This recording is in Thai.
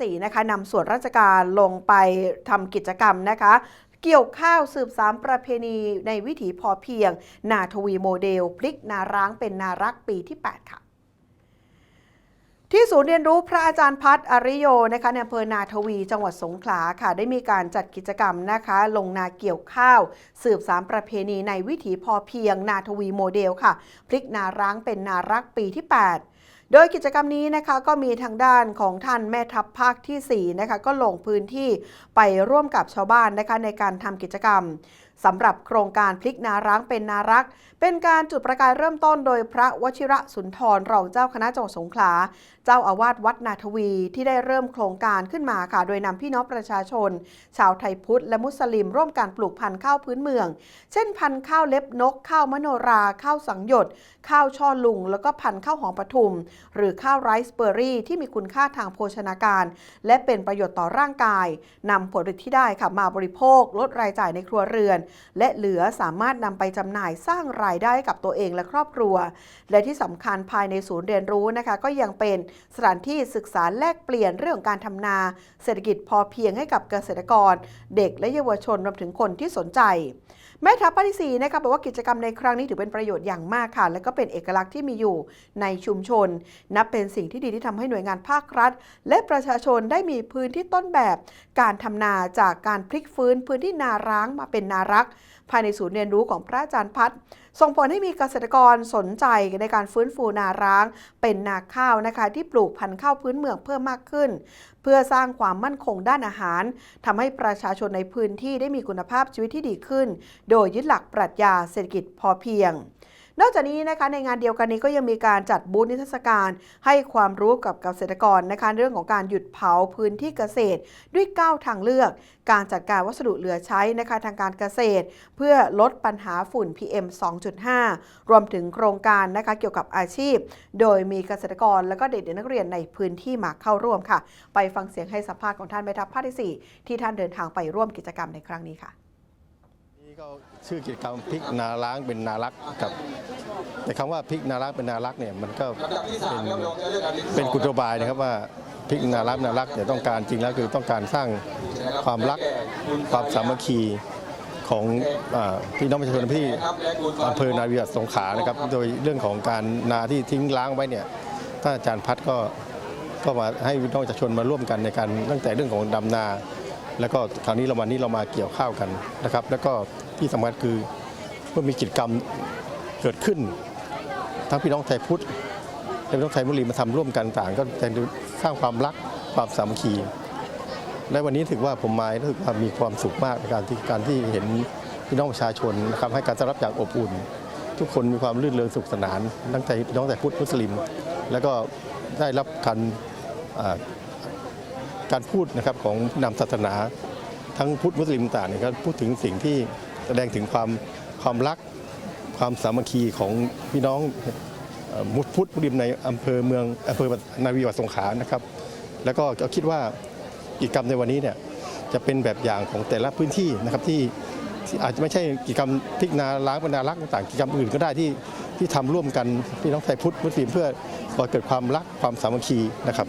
ที่4นะคะนำส่วนราชการลงไปทำกิจกรรมนะคะ เกี่ยวข้าวสืบสารประเพณีในวิถีพอเพียง นาทวีโมเดล พลิกนาร้างเป็นนารักปีที่ 8 ค่ะที่ศูนย์เรียนรู้พระอาจารย์พัฒน์อริโยนะคะในอำเภอนาทวี จังหวัดสงขลาค่ะ ได้มีการจัดกิจกรรมนะคะ ลงนาเกี่ยวข้าว สืบสารประเพณีในวิถีพอเพียง นาทวีโมเดลค่ะ พลิกนาร้างเป็นนารักปีที่ 8 โดยกิจกรรมนี้นะคะก็มีทางด้านของท่านแม่ทัพภาคที่4นะคะก็ลงพื้นที่ไปร่วมกับชาวบ้านนะคะในการทำกิจกรรม สำหรับโครงการพลิกนาร้างเป็นนารัก เป็นการจุดประกายเริ่มต้นโดยพระวชิระสุนทรรองเจ้าคณะจังหวัดสงขลา เจ้าอาวาสวัดนาทวีที่ได้เริ่มโครงการขึ้นมาค่ะ โดยนำพี่น้องประชาชน ชาวไทยพุทธและมุสลิม ร่วมการปลูกพันธุ์ข้าวพื้นเมือง เช่นพันธุ์ข้าวเล็บนก ข้าวมโนรา ข้าวสังหยด ข้าวช่อลุง แล้วก็พันธุ์ข้าวหอมปทุม หรือข้าวไรซ์เบอร์รี่ ที่มีคุณค่าทางโภชนาการ และเป็นประโยชน์ต่อร่างกายนำผลผลิตที่ได้ค่ะมาบริโภค ลดรายจ่ายในครัวเรือนและเหลือสามารถนำไปจำหน่ายสร้างรายได้กับตัวเองและครอบครัว และที่สำคัญภายในศูนย์เรียนรู้นะคะ ก็ยังเป็นสถานที่ศึกษาแลกเปลี่ยนเรื่องการทำนา เศรษฐกิจพอเพียงให้กับเกษตรกร เด็กและเยาวชนรวมถึงคนที่สนใจแม่ทัพภาคที่4นะคะบอกว่ากิจกรรมในครั้งนี้ถือเป็นประโยชน์อย่างมากค่ะ และก็เป็นเอกลักษณ์ที่มีอยู่ในชุมชน นับเป็นสิ่งที่ดีที่ทำให้หน่วยงานภาครัฐ และประชาชนได้มีพื้นที่ต้นแบบ การทำนาจากการพลิกฟื้นพื้นที่นาร้างมาเป็นนารักภายในศูนย์เรียนรู้ของพระอาจารย์พัฒน์ส่งผลให้มีเกษตรกรสนใจในการฟื้นฟูนาร้าง เป็นนาข้าวนะคะ ที่ปลูกพันธุ์ข้าวพื้นเมืองเพิ่มมากขึ้น เพื่อสร้างความมั่นคงด้านอาหารทำให้ประชาชนในพื้นที่ได้มีคุณภาพชีวิตที่ดีขึ้น โดยยึดหลักปรัชญาเศรษฐกิจพอเพียง นอกจากนี้นะคะในงานเดียวกันนี้ก็ยังมีการจัดบูธนิทรรศการ ให้ความรู้กับเกษตรกรนะคะเรื่องของการหยุดเผาพื้นที่เกษตร ด้วย9ทางเลือก การจัดการวัสดุเหลือใช้นะคะทางการเกษตร เพื่อลดปัญหาฝุ่น PM 2.5 รวมถึงโครงการนะคะเกี่ยวกับอาชีพ โดยมีเกษตรกรและก็เด็กนักเรียนในพื้นที่มาเข้าร่วมค่ะ ไปฟังเสียงให้สัมภาษณ์ของท่านแม่ทัพภาคที่ 4 ที่ท่านเดินทางไปร่วมกิจกรรมในครั้งนี้ค่ะ นี่ก็ชื่อกิจกรรมพลิกนาล้างเป็นนารักครับ แต่คำว่าพลิกนารักเป็นนารักเนี่ยมันก็เป็นเป็นกุศโลบายนะครับว่าพลิกนารักนารักเนี่ยต้องการจริงแล้วคือต้องการสร้างความรักความสามัคคีของอพี่น้องประชาชนที่อำเภอนาเวียสงขานะครับ โดยเรื่องของการนาที่ทิ้งล้างไว้เนี่ยท่านอาจารย์พัดก็ก็มาให้พี่น้องประชาชนมาร่วมกันในการตั้งแต่เรื่องของดำนา แล้วก็คราวนี้เราวันนี้เรามาเกี่ยวข้าวกันนะครับ แล้วก็ ที่สำคัญคือเมื่อมีกิจกรรมเกิดขึ้น ทั้งพี่น้องไทยพุทธและพี่น้องไทยมุสลิมมาทำร่วมกันต่างก็จะสร้างความรักความสามัคคีและวันนี้ถือว่าผมมารู้สึกว่ามีความสุขมากในการที่การที่เห็นพี่น้องประชาชนนะครับให้การต้อนรับอย่างอบอุ่น ทุกคนมีความรื่นเริงสุขสนานทั้งใจพี่น้องแต่พุทธมุสลิม แล้วก็ได้รับการการพูดนะครับของนำศาสนา ทั้งพุทธมุสลิมต่างเนี่ยก็พูดถึงสิ่งที่ แสดงถึงความความรักความสามัคคีของพี่น้องมุสพุทธมุสลิมในอำเภอเมืองอำเภอนาวีวัดสงขลานะครับ แล้วก็ก็คิดว่ากิจกรรมในวันนี้เนี่ยจะเป็นแบบอย่างของแต่ละพื้นที่นะครับที่ที่อาจจะไม่ใช่กิจกรรมพิกนาล้างบรรดารักต่างกิจกรรมอื่นก็ได้ที่ที่ทำร่วมกันพี่น้องไทยพุทธมุสลิมเพื่อก่อเกิดความรักความสามัคคีนะครับ